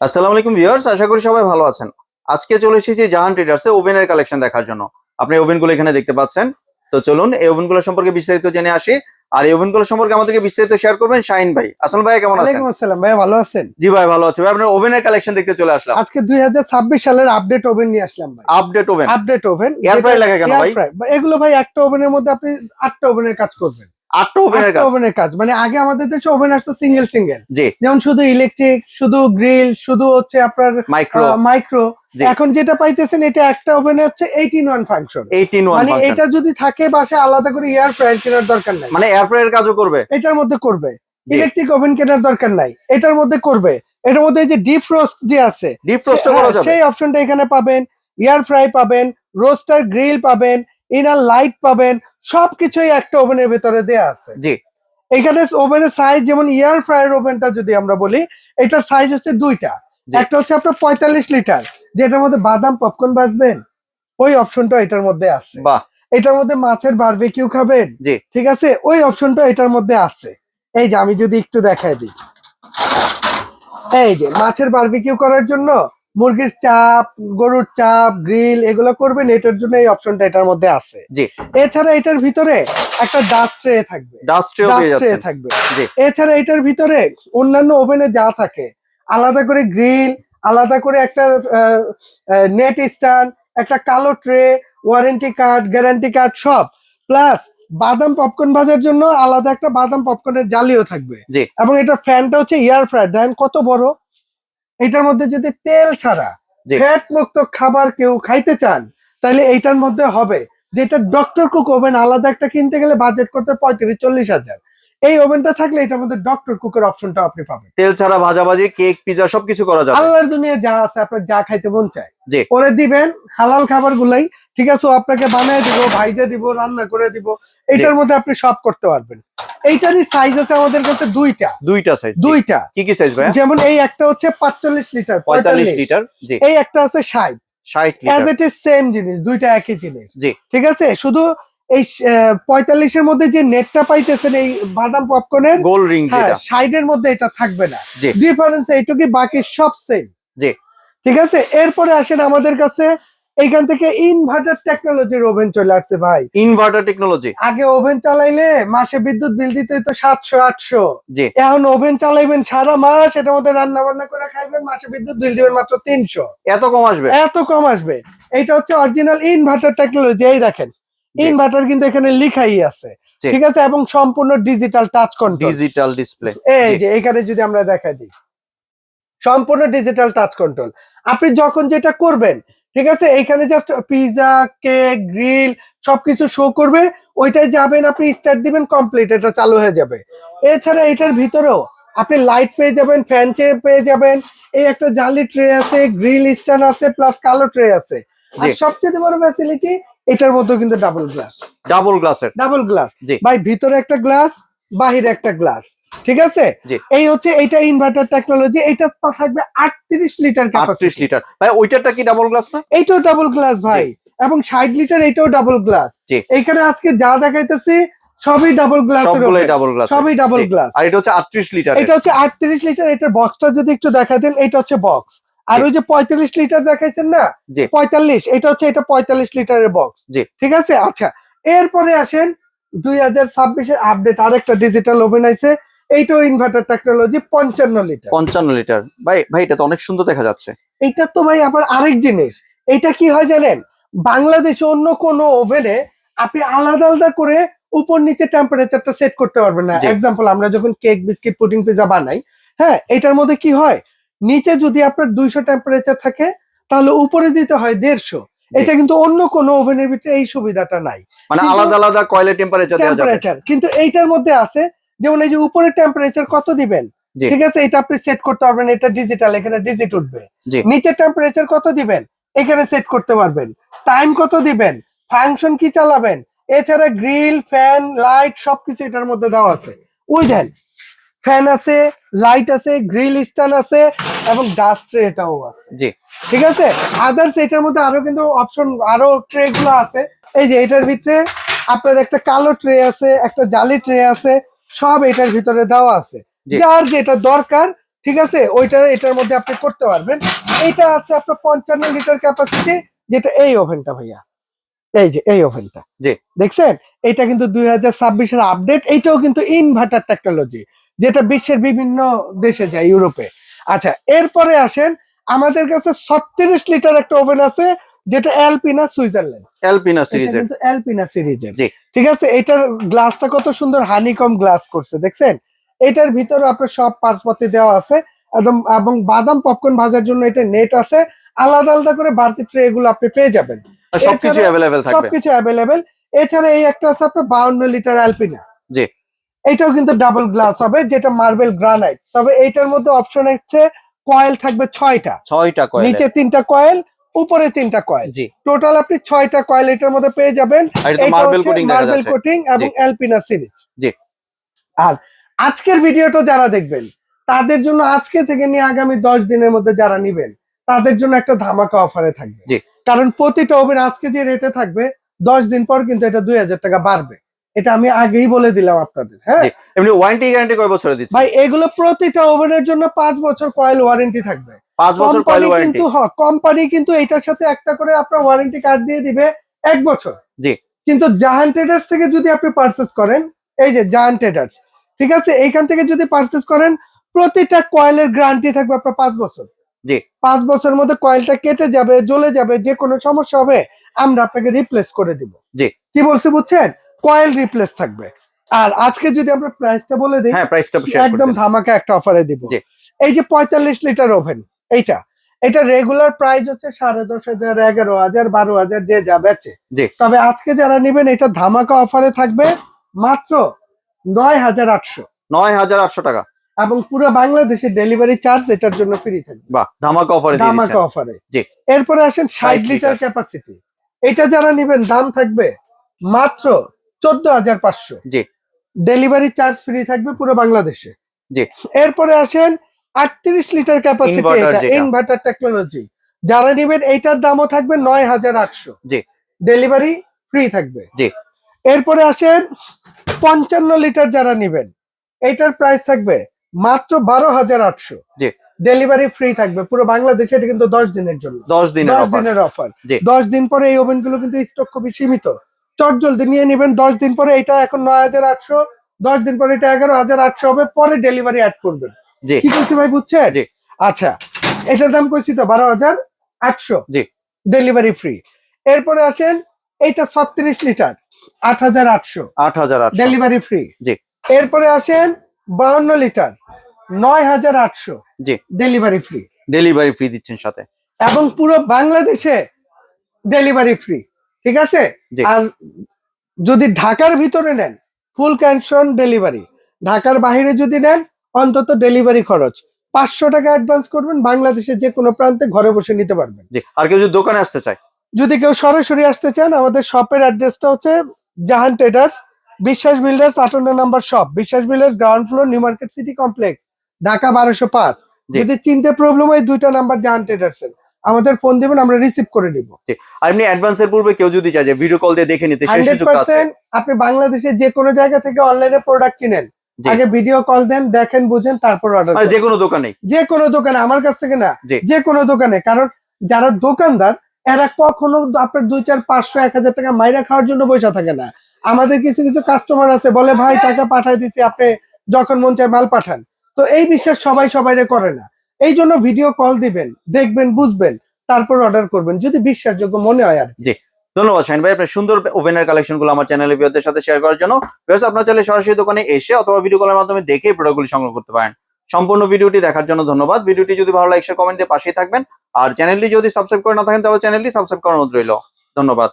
আসসালামু আলাইকুম ভিউয়ার্স আশা করি সবাই ভালো আছেন। আজকে চলে এসেছি জাহান ট্রেডার্সে ওভেনের কালেকশন দেখার জন্য। আপনি ওভেনগুলো এখানে দেখতে পাচ্ছেন। তো চলুন এই ওভেনগুলো সম্পর্কে বিস্তারিত জেনে আসি। আর এই ওভেনগুলো সম্পর্কে আমাদেরকে বিস্তারিত শেয়ার করবেন শাহিন ভাই। আসল ভাই কেমন আছেন? আসসালাম ভাইয়া ভালো আছেন? জি ভাই ভালো আছে। ভাই আপনার ওভেনের কালেকশন দেখতে চলে আসলাম। আজকে দুই হাজার ছাব্বিশ সালের আপডেট ওভেন নিয়ে আসলাম ভাই। Update oven update oven Air fry লাগে কেন ভাই? এগুলো ভাই একটা ওভেনের মধ্যে আপনি আটটা ওভেনের কাজ করবেন। আটটা ওভেনের কাজ। ওভেনের কাজ। মানে আগে আমাদের দেশে ওভেন আসতো সিঙ্গেল সিঙ্গেল জি। যেমন শুধু ইলেকট্রিক শুধু গ্রিল শুধু হচ্ছে আপনার মাইক্রো মাইক্রো এখন যেটা পাইতেছেন এটা একটা ওভেনে হচ্ছে eighteen one function eighteen one মানে এটা যদি থাকে বাসায় আলাদা করে এয়ার ফ্রায়ার কেনার দরকার নাই। মানে এয়ার ফ্রায়ার কাজও করবে? এটার মধ্যে করবে। ইলেকট্রিক ওভেন কেনার দরকার নাই। এটার মধ্যে করবে। এটার মধ্যে যে ডিপ রোস্ট যে আছে ডিপ রোস্টও করা যাবে। সেই অপশনটা এখানে পাবেন। এয়ার ফ্রাই পাবেন রোস্টার গ্রিল পাবেন ইনার লাইট পাবেন সবকিছুই একটা ওভেনের ভেতরে দেয়া আছে। জি। এখানে ওভেনের সাইজ যেমন এয়ার ফ্রায়ার ওভেনটা যদি আমরা বলি এটার সাইজ হচ্ছে দুইটা। একটা হচ্ছে আপনার পঁয়তাল্লিশ লিটার যেটার মধ্যে বাদাম পপকর্ন ভাজবেন ওই অপশনটা এটার মধ্যে আছে। বাহ! এটার মধ্যে মাছের বারবিকিউ খাবেন জি। ঠিক আছে? ওই অপশনটা এটার মধ্যে আছে। এই যে আমি যদি একটু দেখাই দিই। এই যে মাছের বারবিকিউ করার জন্য মুরগির চাপ গরুর চাপ গ্রিল এগুলো করবেন এটার জন্য এই অপশনটা এটার মধ্যে আছে। জি। এছাড়া এটার ভিতরে একটা ডাস্ট ট্রে থাকবে। ডাস্ট ট্রে থাকবে। জি। এছাড়া এটার ভিতরে অন্যান্য ওভেনে যা থাকে আলাদা করে গ্রিল আলাদা করে একটা নেট স্ট্যান্ড একটা কালো tray warranty card guarantee card সব। প্লাস বাদাম পপকর্ন ভাজার জন্য আলাদা একটা বাদাম পপকর্নের জালিও থাকবে। জি। এবং এটা ফ্যানটা হচ্ছে এয়ার ফ্রায়ার দেখেন কত বড়। এটার মধ্যে যদি তেল ছাড়া ফ্যাট মুক্ত খাবার কেউ খাইতে চান তাহলে এইটার মধ্যে হবে যেটা ডক্টর কুক ওভেন আলাদা একটা কিনতে গেলে বাজেট করতে পঁয়ত্রিশ চল্লিশ হাজার। এই ওভেনটা থাকলে এটার মধ্যে ডক্টর কুকের অপশনটা আপনি পাবেন। তেল ছাড়া ভাজাভাজি কেক পিজা সবকিছু করা যাবে। আল্লাহর দুনিয়া যা আছে আপনার যা খাইতে মন চায়। করে দিবেন হালাল খাবার গুলাই ঠিক আছে আপনাকে বানিয়ে দিব ভাইজে দিব রান্না করে দিব এটার মধ্যে আপনি সব করতে পারবেন। এইটারই সাইজ আছে আমাদের কাছে দুইটা। দুইটা সাইজ দুইটা। কি কি সাইজ ভাই যেমন এই একটা হচ্ছে পাঁচচল্লিশ লিটার পঁয়তাল্লিশ। পঁয়তাল্লিশ লিটার জি। এই একটা আছে ষাট। ষাট as litre it is same জিনিস দুইটা একই জিনিস। জি। ঠিক আছে? শুধু এই পঁয়তাল্লিশের মধ্যে যে নেটটা পাইতেছেন এই বাদাম পপকর্নের গোল রিং যেটা। সাইডের মধ্যে এটা থাকবে না। ডিফারেন্স এইটুকু বাকি সব সেম জি। ঠিক আছে? এরপরে আসেন আমাদের কাছে এইখান থেকে ইনভার্টার টেকনোলজির ওভেন চলে আসছে ভাই। ইনভার্টার টেকনোলজি আগে ওভেন চালাইলে মাসে বিদ্যুৎ বিল দিতে হতো সাতশো আটশো। এখন ওভেন চালাইবেন সারা মাস এটার মধ্যে রান্না বান্না করে খাইবেন মাসে বিদ্যুৎ বিল দিবেন মাত্র তিনশো। এত কম আসবে? এত কম আসবে। এটা হচ্ছে অরিজিনাল ইনভার্টার টেকনোলজি এই দেখেন। ইনভার্টার কিন্তু এখানে লিখাই আছে। ঠিক আছে? এবং সম্পূর্ণ digital touch control digital display এই যে এখানে যদি আমরা দেখা দিই। সম্পূর্ণ ডিজিটাল টাচ কন্ট্রোল আপনি যখন যেটা করবেন ঠিক আছে? এখানে জাস্ট পিজা কেক গ্রিল সবকিছু শো করবে। ওইটাই যাবেন আপনি স্টার্ট দিবেন কমপ্লিট এটা চালু হয়ে যাবে। এছাড়া এটার ভিতরেও আপনি লাইট পেয়ে যাবেন ফ্যান চেয়ে পেয়ে যাবেন। এই একটা জালি ট্রে আছে গ্রিল স্ট্যান্ড আছে প্লাস কালো ট্রে আছে। আর সবচেয়ে বড় ফ্যাসিলিটি এটার মধ্যে কিন্তু ডাবল গ্লাস ডাবল গ্লাসের ডাবল গ্লাস ভাই ভিতরে একটা গ্লাস বাহিরে একটা গ্লাস ঠিক আছে? এই হচ্ছে এইটা ইনভার্টার টেকনোলজি এটা থাকবে আটত্রিশ লিটার আটত্রিশ লিটার। ভাই ওইটারটা কি ডাবল গ্লাস না? এইটাও ডাবল গ্লাস ভাই এবং ষাট লিটার এটাও ডাবল গ্লাস এইখানে আজকে যা দেখাইতেছি সবই ডাবল গ্লাস সবগুলোই ডাবল গ্লাস সবই ডাবল গ্লাস আর এটা হচ্ছে আটত্রিশ লিটার এটা হচ্ছে আটত্রিশ লিটার এটার বক্সটা যদি একটু দেখাতেন এটা হচ্ছে বক্স আর ওই যে পঁয়তাল্লিশ লিটার দেখাইছেন না? জি। পঁয়তাল্লিশ এটা হচ্ছে এটা পঁয়তাল্লিশ লিটারের বক্স ঠিক আছে? আচ্ছা এরপরে আসেন দুই হাজার ছাব্বিশের আপডেট আরেকটা ডিজিটাল ওভেন আছে এইটাও ইনভার্টার টেকনোলজি পঞ্চান্ন লিটার পঞ্চান্ন লিটার ভাই ভাই এটা তো অনেক সুন্দর দেখা যাচ্ছে। এইটা তো ভাই আবার আরেক জিনিস। এইটা কি হয় জানেন? বাংলাদেশে অন্য কোনো ওভেনে আপনি আলাদা আলাদা করে উপর নিচে টেম্পারেচারটা সেট করতে পারবেন না। এক্সাম্পল আমরা যখন কেক বিস্কিট পুডিং পিজা বানাই হ্যাঁ এটার মধ্যে কি হয়? নিচে যদি আপনার দুইশো টেম্পারেচার থাকে তাহলে উপরে দিতে হয় দেড়শো। এটা কিন্তু অন্য কোনো ওভেনের ভিতরে এই সুবিধাটা নাই। মানে আলাদা আলাদা কয়লা টেম্পারেচার দেওয়া যাবে। কিন্তু এইটার মধ্যে আছে যেমন এই যে উপরে টেম্পারেচার কত দিবেন? ঠিক আছে এটা আপনি সেট করতে পারবেন এটা ডিজিটাল এখানে ডিজিট উঠবে। জি। নিচে টেম্পারেচার কত দিবেন? এখানে সেট করতে পারবেন। টাইম কত দিবেন? ফাংশন কি চালাবেন? এছাড়া গ্রিল ফ্যান লাইট সবকিছু এটার মধ্যে দেওয়া আছে। ওই দেন ফ্যান আছে লাইট আছে গ্রিল স্ট্যান্ড আছে এবং ডাস্ট এটাও আছে। জি। ঠিক আছে? আদার্স এটার মধ্যে আরও কিন্তু অপশন আরও ট্রে গুলো আছে। এই যে এটার ভিতরে আপনার একটা কালো ট্রে আছে একটা জালি ট্রে আছে সব এটার ভিতরে দেওয়া আছে। যার যেটা দরকার ঠিক আছে? ওইটা এটার মধ্যে আপনি করতে পারবেন। এইটা আছে আপনার পঞ্চান্ন লিটার ক্যাপাসিটি যেটা এই ওভেনটা ভাইয়া। এই যে এই ওভেনটা জি। দেখছেন? এটা কিন্তু দুই হাজার ছাব্বিশের আপডেট এইটাও কিন্তু ইনভার্টার টেকনোলজি যেটা বিশ্বের বিভিন্ন দেশে যায় ইউরোপে। আচ্ছা এরপরে আসেন আমাদের কাছে ছত্রিশ লিটার একটা ওভেন আছে যেটা অ্যালপিনা সুইজারল্যান্ড। এটা সিরিজের। অ্যালপিনা সিরিজের। জি। ঠিক আছে এটার গ্লাসটা কত সুন্দর হানিকম গ্লাস করছে দেখছেন? এটার ভিতরে আপনার সব পার্সপাতি দেওয়া আছে একদম এবং বাদাম পপকর্ন ভাজার জন্য এটা নেট আছে আলাদা আলাদা করে বাড়তি ট্রে এগুলো আপনি পেয়ে যাবেন। সবকিছু অ্যাভেলেবেল থাকবে। সবকিছু অ্যাভেলেবেল এছাড়া এই একটা আছে আপনার বাউন্ন লিটার অ্যালপিনা। জি। এটাও কিন্তু ডাবল গ্লাস হবে যেটা মার্বেল গ্রানাইট তবে এইটার মধ্যে অপশন হচ্ছে কয়েল থাকবে ছয়টা। ছয়টা কয়েল নিচে তিনটা কয়েল উপরে তিনটা কয়েল জি। টোটাল আপনি ছয়টা কয়েল এটার মধ্যে পেয়ে যাবেন। মার্বেল কোটিং এবং অ্যালপিনা সিরিজ জি। আর আজকের ভিডিওটা যারা দেখবেন তাদের জন্য আজকে থেকে নিয়ে আগামী দশ দিনের মধ্যে যারা নিবেন তাদের জন্য একটা ধামাকা অফারে থাকবে। কারণ প্রতিটা ওভেন আজকে যে রেটে থাকবে দশ দিন পর কিন্তু এটা দুই হাজার টাকা বাড়বে। এটা আমি আগেই বলে দিলাম আপনাদের হ্যাঁ? এমনি ওয়ারেন্টি গ্যারান্টি কয় বছরে দিচ্ছে ভাই এগুলো প্রতিটা ওভেনের জন্য পাঁচ বছর কয়েল ওয়ারেন্টি থাকবে। পাঁচ বছর কয়েল ওয়ারেন্টি কিন্তু হ্যাঁ কোম্পানি কিন্তু এটার সাথে একটা করে আপনার ওয়ারেন্টি কার্ড দিয়ে দিবে এক বছর। জি। কিন্তু জাহান ট্রেডার্স থেকে যদি আপনি পারচেস করেন এই যে জাহান ট্রেডার্স ঠিক আছে? এইখান থেকে যদি পারচেস করেন প্রতিটা কয়েলের গ্যারান্টি থাকবে আপনার পাঁচ বছর। জি। পাঁচ বছরের মধ্যে কয়েলটা কেটে যাবে জ্বলে যাবে যে কোনো সমস্যা হবে আমরা আপনাকে রিপ্লেস করে দিব। জি। কি বলছি বুঝছেন? কয়েল রিপ্লেস থাকবে। আর আজকে যদি আমরা প্রাইসটা বলে দিই হ্যাঁ প্রাইসটা একদম ধামাকা একটা অফারে দিব। এই যে পঁয়তাল্লিশ লিটার ওভেন এইটা। এটা রেগুলার প্রাইস হচ্ছে সাড়ে দশ হাজার এগারো হাজার বারো হাজার যে যা বেচে। তবে আজকে যারা নেবেন এটা ধামাকা অফারে থাকবে মাত্র নয় হাজার আটশো। নয় হাজার আটশো টাকা। এবং পুরো বাংলাদেশে ডেলিভারি চার্জ এটার জন্য ফ্রি থাকবে। বাহ ধামাকা অফারে ধামাকা অফারে জি। এরপরে আসেন ষাট 60 লিটার ক্যাপাসিটি এটা যারা নেবেন দাম থাকবে মাত্র চোদ্দ হাজার পাঁচশো। জি। ডেলিভারি চার্জ ফ্রি থাকবে পুরো বাংলাদেশে। জি। এরপরে আসেন আটত্রিশ লিটার ক্যাপাসিটি এটা ইনভার্টার টেকনোলজি যারা নেবেন এইটার দামও থাকবে নয় হাজার আটশো। জি। ডেলিভারি ফ্রি থাকবে। জি। এরপরে আসেন পঞ্চান্ন লিটার যারা নেবেন এইটার প্রাইস থাকবে মাত্র বারো হাজার আটশো। জি। ডেলিভারি ফ্রি থাকবে পুরো বাংলাদেশে এটা কিন্তু দশ দিনের জন্য। দশ দিনের দশ অফার দিনের অফার দশ দিন পরে এই ওভেনগুলো কিন্তু স্টক খুবই সীমিত। চট জলদি নিয়ে নেবেন। দশ দিন পরে এটা এখন নয় হাজার আটশো দশ দিন পরে এটা এগারো হাজার আটশো হবে পরে ডেলিভারি অ্যাড করবেন। জি। কি বলছি ভাই বুঝছে। আচ্ছা এটার দাম কইছি তো বারো হাজার আটশো। জি। ডেলিভারি ফ্রি এরপরে আসেন এইটা ছত্রিশ লিটার আট হাজার আটশো। আট হাজার ডেলিভারি ফ্রি জি। এরপরে আসেন বাউন্ন লিটার নয় হাজার আটশো। জি। ডেলিভারি ফ্রি ডেলিভারি ফ্রি দিচ্ছেন সাথে। এবং পুরো বাংলাদেশে ডেলিভারি ফ্রি ঠিক আছে? আর যদি ঢাকার ভিতরে নেন ফুল ক্যানশন ডেলিভারি ঢাকার বাহিরে যদি নেন অন্তত ডেলিভারি খরচ। পাঁচশো টাকা অ্যাডভান্স করবেন বাংলাদেশের যে কোনো প্রান্তে ঘরে বসে নিতে পারবেন। আর কেউ যদি দোকানে আসতে চায়? যদি কেউ সরাসরি আসতে চান আমাদের শপের অ্যাড্রেসটা হচ্ছে জাহান ট্রেডার্স বিশ্বাস বিল্ডার্স আটান্ন number shop Biswas builders ground floor new market city complex Dhaka বারোশো পাঁচ। যদি চিনতে প্রবলেম হয় দুইটা নাম্বার জাহান ট্রেডার্স এর। আমাদের ফোন দিবেন আমরা রিসিভ করে দিব আর এমনি অ্যাডভান্স এর পূর্বে কেউ যদি চায় যে ভিডিও কল দিয়ে দেখে নিতে সেই সুযোগটা আছে? আপনি বাংলাদেশের যে কোনো জায়গা থেকে অনলাইনে প্রোডাক্ট কিনেন। আগে ভিডিও কল দেন দেখেন বুঝেন তারপর অর্ডার মানে যে কোনো দোকানেই? যে কোনো দোকানে আমার কাছ থেকে না। যে কোনো দোকানে কারণ যারা দোকানদার এরা কখনো আপনার দুই চার পাঁচশো এক হাজার টাকা মাইরা খাওয়ার জন্য বসে থাকে না। আমাদের কিছু কিছু কাস্টমার আছে বলে ভাই টাকা পাঠাই দিছি আপনি যখন মন চায় মাল পাঠান। তো এই বিশ্বাস সবাই সবাইরে করে না। এই জন্য ভিডিও কল দিবেন, দেখবেন, বুঝবেন, তারপর অর্ডার করবেন, যদি বিশ্বাসযোগ্য মনে হয় আর কি। ধন্যবাদ শাহিন ভাই। আপনার সুন্দর ওভেনের কালেকশনগুলো আমার চ্যানেলে ভিউদের সাথে শেয়ার করার জন্য। আপনার চাইলে সরাসরি দোকানে এসে অথবা ভিডিও কলের মাধ্যমে দেখে প্রোডাক্টগুলি সংগ্রহ করতে পারেন। সম্পূর্ণ ভিডিওটি দেখার জন্য ধন্যবাদ। ভিডিওটি যদি ভালো লাগে কমেন্ট দিয়ে পাশেই থাকবেন। আর চ্যানেলটি যদি সাবস্ক্রাইব করে না থাকেন, তাহলে চ্যানেলটি সাবস্ক্রাইব অনুরোধ রইল। ধন্যবাদ।